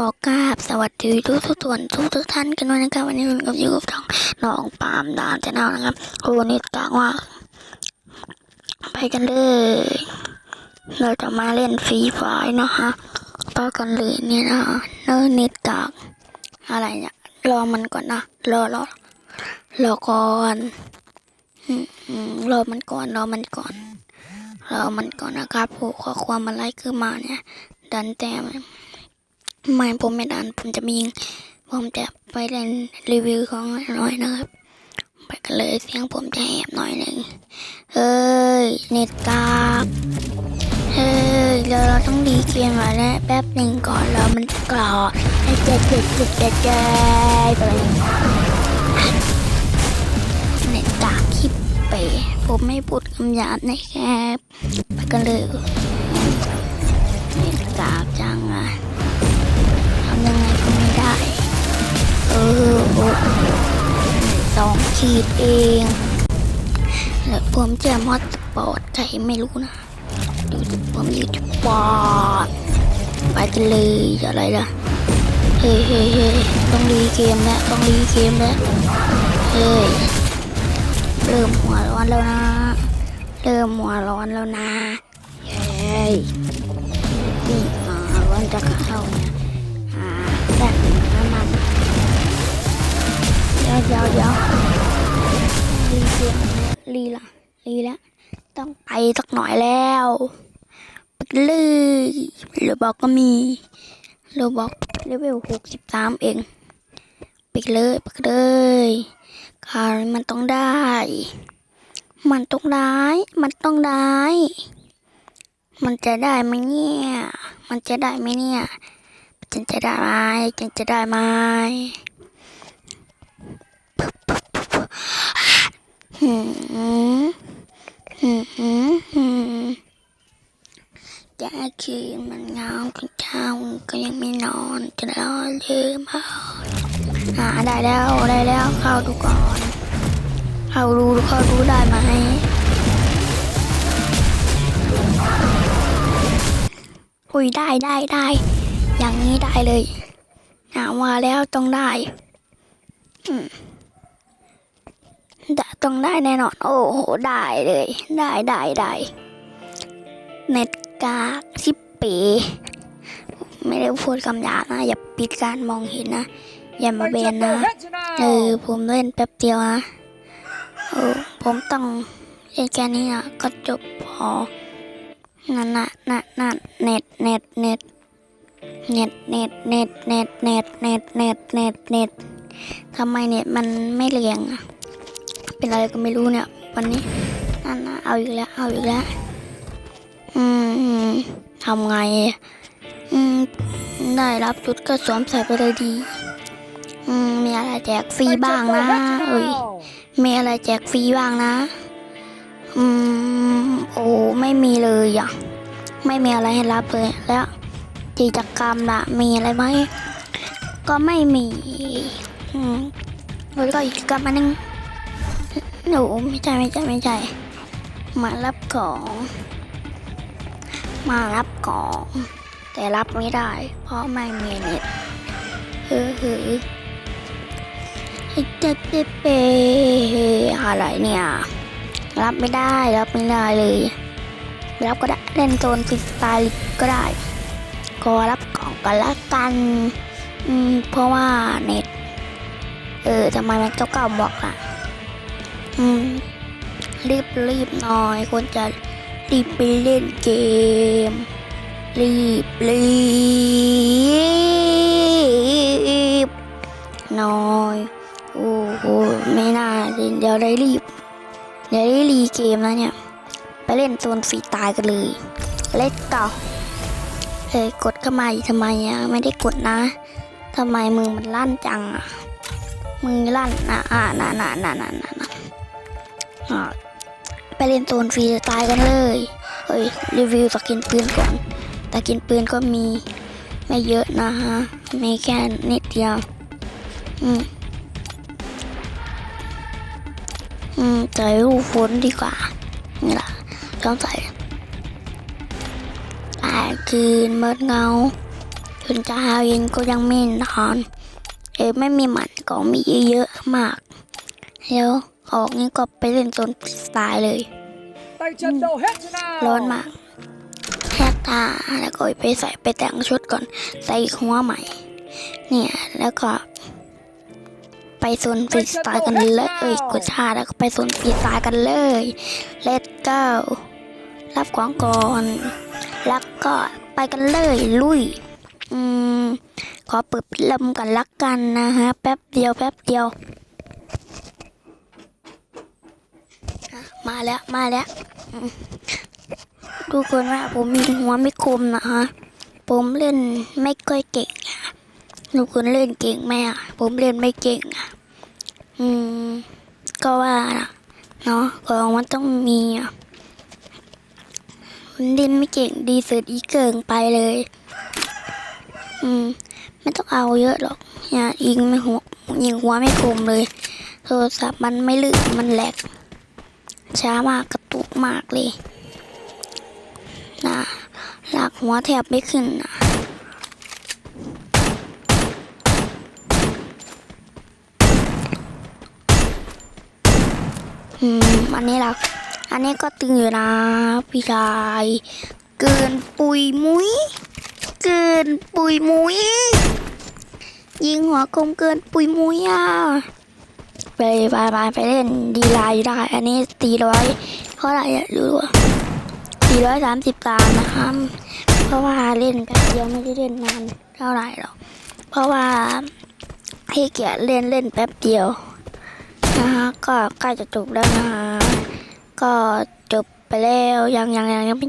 ขอกราบสวัสดีทุกทุกๆส่วนทุกทุกท่านกันด้วยนะครับ วันนี้คุณกับยูกับช่องน้องปามดานชาแนลนะครับโอ้นี่กลางว่า ไปกันเลย เราจะมาเล่นฟรีไฟนะฮะไปกันเลยเนี่ยนะเนอร์เน็ตกากอะไรเนี่ยรอมันก่อนนะรอรอรอก่อนรอมันก่อนรอมันก่อนรอมันก่อนนะครับผู้ข้อความอะไรคือมาเนี่ย ดันแต้ม ไม่ผมไม่ดันผมจะมียิง ผมจะไปเล่นรีวิวของหน่อยนะครับ ไปกันเลยเสียงผมจะแหบหน่อยหนึ่งเฮ้ยเน็ตกากเฮ้ยเราเราต้องดีเกมมาแล้วแป๊บหนึ่งก่อนแล้วมันจะกรอให้เจ็ดเจ็ดเจ็ดเจ็ดเจ็ดไปเน็ตกาคลิปเป๋ผมไม่พูดคำหยาบนะครับไปกันเลยเน็ตกากจังอะ สองขีดเอง แล้วผมจะมอดสปอร์ตใครไม่รู้นะ ดูสิผมอยู่สปอร์ตไปกันเลยอะไรล่ะ เฮ้ยเฮ้ยเฮ้ยต้องรีเกมแล้วต้องรีเกมแล้ว เฮ้ย เริ่มหัวร้อนแล้วนะ เริ่มหัวร้อนแล้วนะ รีละรีละต้องไปสักหน่อยแล้วไปเลยเรือบอกก็มีเรือบอกเลเวลหกสิบสามเองไปเลยไปเลยคาวนี้มันต้องได้ มันต้องได้มันต้องได้ มันจะได้ไหมเนี่ย มันจะได้ไหมเนี่ยฉันจะได้ไหมฉันจะได้ไหมหืมหืมหืมหืมแก คือมันเงาคุณเจ้าก็ยังไม่นอนจะรอลืมเอาอ่าได้แล้วได้แล้วเข้าดูก่อนเข้าดูเข้าดูได้ไหมอุ้ยได้ได้ได้ อย่างนี้ได้เลยหาว่าแล้วต้องได้อืมได้ต้องได้แน่นอน โอ้โห ได้เลย ได้ได้ได้เน็ต กากชิปเป๋ไม่ได้พูดคำหยาบนะ อย่าปิดการมองเห็นนะ อย่ามาเบนนะ เออ ผมเล่นแป๊บเดียวนะเออผมต้องเล่นแค่นี้นะก็จบพอนั่นน่ะนั่นนั่นเน็ตเน็ตเน็ตเน็ตเน็ตเน็ตเน็ตเน็ตเน็ตเน็ตเน็ตเน็ตทำไมเน็ตมันไม่เรียงอะเป็นอะไรก็ไม่รู้เนี่ย วันนี้นั่นนะเอาอีกแล้ว เอาอีกแล้ว อืมอืมทำไงอะอืม ได้รับชุดก็สวมใส่ไปเลยดี อืม มีอะไรแจกฟรีบ้างนะเอ้ยมีอะไรแจกฟรีบ้างนะ อืม โอ้ไม่มีเลยอะ ไม่มีอะไรให้รับเลย แล้วกิจกรรมละมีอะไรไหม ก็ไม่มี อืมแล้วก็อีกกิจกรรมอันหนึงหนูไม่ใช่ไม่ใช่ไม่ใช่มารับของ มารับของ แต่รับไม่ได้ เพราะไม่มีเน็ตเฮ้อเฮ้อเจ๊เจ๊เปอะไรเนี่ย รับไม่ได้รับไม่ได้เลยรับก็ได้เล่นโซนฟรีสไตล์ก็ได้ขอรับของกันละกันอืมเพราะว่าเน็ต เออทำไมมันเจ้าเก่าบอกล่ะ อืมรีบรีบหน่อยคนจะ รีบไปเล่นเกม รีบรีบน่อย โอ้โห ไม่น่าเลยเดี๋ยวได้รีบ เดี๋ยวได้รีเกมแล้วเนี่ย ไปเล่นโซนฟรีตายกันเลย เล่นเก่าเอ้ยกดเข้ามาอีกทำไมอะ ไม่ได้กดนะทำไมมือมันลั่นจังอะมือลั่นนะอ่าน่ะน่ะน่ะน่ะน่ะน่ะอ่า ไปเล่นโซนฟรีสไตล์กันเลยเอ้ย รีวิวตะกินปืนก่อนตะกินปืนก็มีไม่เยอะนะฮะมีแค่นิดเดียว อืม อืมใส่รูปฝนดีกว่า นี่ล่ะต้องใส่ตาคืนเมิดเงาจนเช้าเย็นก็ยังไม่นอน เออไม่มีหมันก็มีเยอะมาก แล้ว ออกนี่ก็ไปเล่นโซนฟรีสไตล์เลยร้อนมากแค่ตาแล้วก็ไปใส่ไปแต่งชุดก่อน ใส่หัวใหม่ เนี่ยแล้วก็ ไปโซนฟรีสไตล์กันเลยเอ้ยกดชาแล้วก็ไปโซนฟรีสไตล์กันเลยเลตเก้ารับของก่อนแล้วก็ไปกันเลยลุยอืมขอเปิดพัดลมกันลักกันนะฮะแป๊บเดียวแป๊บเดียวอะ มาแล้วมาแล้วทุกคนว่าผมมีหัวไม่คมนะฮะผมเล่นไม่ค่อยเก่งทุกคนเล่นเก่งไหมอะ ผมเล่นไม่เก่งอะ อืม ก็ว่านะเนาะของมันต้องมีอะผมเล่นไม่เก่งดีสุดอีเกิงไปเลย อืม ไม่ต้องเอาเยอะหรอกอย่ายิงไม่หัวยิงหัวไม่คมเลย โทรศัพท์มันไม่ลื่นมันแหลก ช้ามากกระตุกมากเลยนะหลักหัวแทบไม่ขึ้นนะอืมอันนี้เราอันนี้ก็ตึงอยู่นะพี่ชาย เกินปุยมุ้ย เกินปุยมุ้ย ยิงหัวคมเกินปุยมุ้ยอะ ไปไปไปไปเล่นดีไลน์ได้ อันนี้ตีร้อยเท่าไหร่อะดูสี่ร้อยสามสิบตามนะครับ เพราะว่าเล่นแป๊บเดียวไม่ได้เล่นนานเท่าไหร่หรอก เพราะว่าให้เกียจเล่นเล่นแป๊บเดียวนะฮะก็ใกล้จะจบแล้วนะฮะก็จบไปแล้วยังยังยังยังไม่